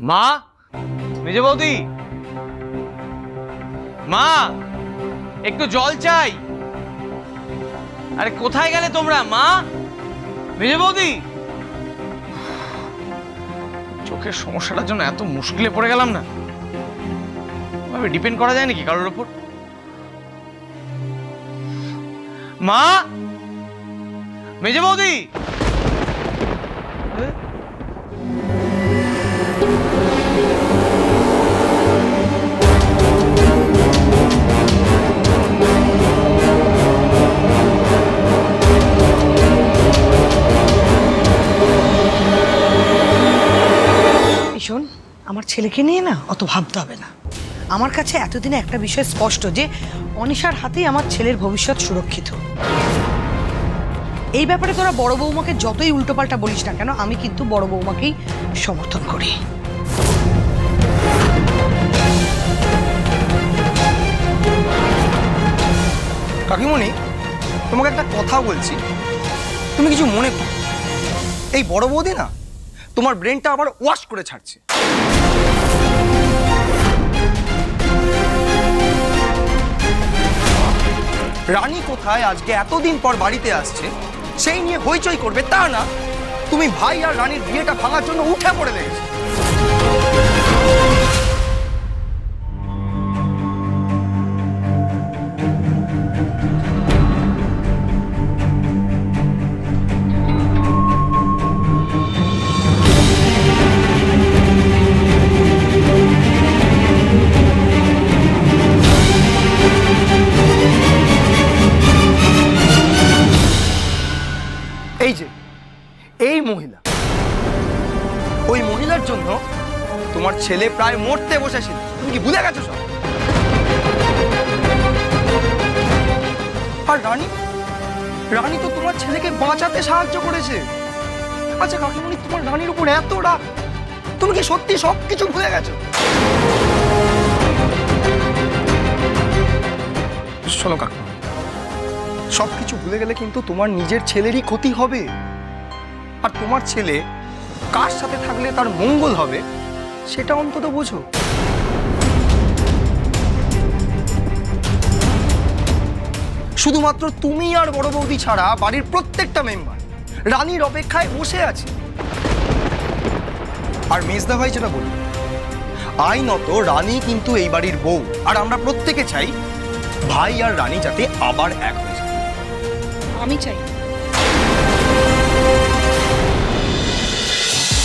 মা? মেজে বৌদি? মা, একটু জল চাই। আরে কোথায় গেলে তোমরা, মা? মেজে বৌদি? চোখের সমস্যাটার জন্য এত মুশকিলে পড়ে গেলাম না। ডিপেন্ড করা যায় নাকি কারোর ওপর মা? মেজে বৌদি? এ? আমার ছেলেকে নিয়ে না অত ভাবতে হবে না। আমার কাছে এতদিনে একটা বিষয় স্পষ্ট যে, অনিশার হাতেই আমার ছেলের ভবিষ্যৎ সুরক্ষিত। এই ব্যাপারে তোরা বড় বৌমাকে যতই উল্টোপাল্টা বলিস না কেন, আমি কিন্তু বড় বৌমাকেই সমর্থন করি। কাকিমণি, তোমাকে একটা কথা বলছি। তুমি কিছু মনে করো। এই বড় বৌদি না তোমার ব্রেনটা আবার ওয়াশ করে ছাড়ছে। রানী কোথায় আজকে এতদিন পর বাড়িতে আসছে, সেই নিয়ে হইচই করবে তা না। তুমি ভাই আর রানীর বিয়েটা ভাঙার জন্য উঠে পড়ে লেগেছে। এই যে, এই মহিলা। ওই মহিলার জন্য তোমার ছেলে প্রায় মরতে বসেছিল। তুমি কি ভুলে গেছো সব? আর রানী? রানী তো তোমার ছেলেকে বাঁচাতে সাহায্য করেছে। আচ্ছা কাকিমণি, তোমার রানীর উপর এত রাগ তুমি কি সত্যি সব কিছু ভুলে গেছো? শোনো, কাকিমণি। সব কিছু ভুলে গেলে কিন্তু তোমার নিজের ছেলেরই ক্ষতি হবে। আর তোমার ছেলে কার সাথে থাকলে তার মঙ্গল হবে, সেটা অন্তত বোঝো। শুধুমাত্র তুমি আর বড় বৌদি ছাড়া বাড়ির প্রত্যেকটা মেম্বার রানীর অপেক্ষায় বসে আছে। আর মেজদা ভাই যেটা বলি আইনত রানী কিন্তু এই বাড়ির বউ, আর আমরা প্রত্যেকে চাই ভাই আর রানী যাতে আবার এক হয়ে আমি চাই।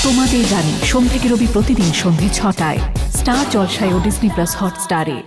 তোমাদের জানি সোম থেকে রবি প্রতিদিন সন্ধে ছটায়, স্টার জলসায় ও ডিসনি প্লাস হটস্টারে।